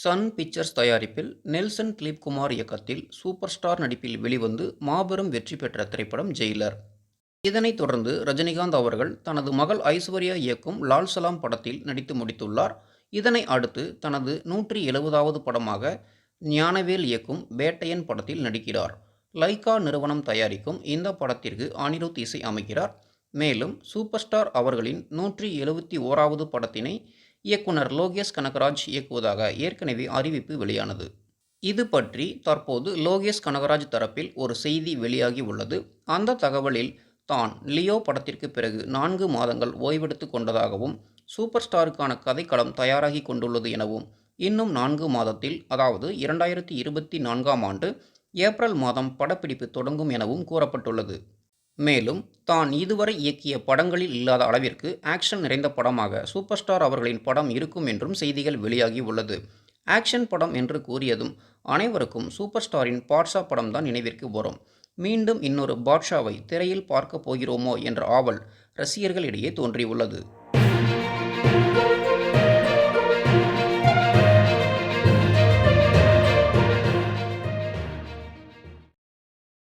Sun Pictures தயாரிப்பில் நெல்சன் திலீப் குமார் இயக்கத்தில் super star நடிப்பில் வெளிவந்து மாபெரும் வெற்றி பெற்ற திரைப்படம் ஜெயிலர். இதனைத் தொடர்ந்து ரஜினிகாந்த் அவர்கள் தனது மகள் ஐஸ்வர்யா இயக்கும் லால் சலாம் படத்தில் நடித்து முடித்துள்ளார். இதனை அடுத்து தனது நூற்றி எழுபதாவது படமாக ஞானவேல் இயக்கும் வேட்டையன் படத்தில் நடிக்கிறார். லைகா நிறுவனம் தயாரிக்கும் இந்த படத்திற்கு அனிருத் இசை அமைக்கிறார். மேலும் சூப்பர் ஸ்டார் அவர்களின் நூற்றி எழுபத்தி ஓராவது படத்தினை இயக்குனர் லோகேஷ் கனகராஜ் இயக்குவதாக ஏற்கனவே அறிவிப்பு வெளியானது. இது பற்றி தற்போது லோகேஷ் கனகராஜ் தரப்பில் ஒரு செய்தி வெளியாகி உள்ளது. அந்த தகவலில் தான் லியோ படத்திற்கு பிறகு நான்கு மாதங்கள் ஓய்வெடுத்து கொண்டதாகவும் சூப்பர் ஸ்டாருக்கான கதைக்களம் தயாராகி கொண்டுள்ளது எனவும் இன்னும் நான்கு மாதத்தில் அதாவது இரண்டாயிரத்தி இருபத்தி நான்காம் ஆண்டு ஏப்ரல் மாதம் படப்பிடிப்பு தொடங்கும் எனவும் கூறப்பட்டுள்ளது. மேலும் தான் இதுவரை இயக்கிய படங்களில் இல்லாத அளவிற்கு ஆக்ஷன் நிறைந்த படமாக சூப்பர் ஸ்டார் அவர்களின் படம் இருக்கும் என்றும் செய்திகள் வெளியாகி உள்ளது. ஆக்ஷன் படம் என்று கூறியதும் அனைவருக்கும் சூப்பர் ஸ்டாரின் பாட்ஷா படம் தான் நினைவிற்கு வரும். மீண்டும் இன்னொரு பாட்ஷாவை திரையில் பார்க்கப் போகிறோமோ என்ற ஆவல் ரசிகர்களிடையே தோன்றியுள்ளது.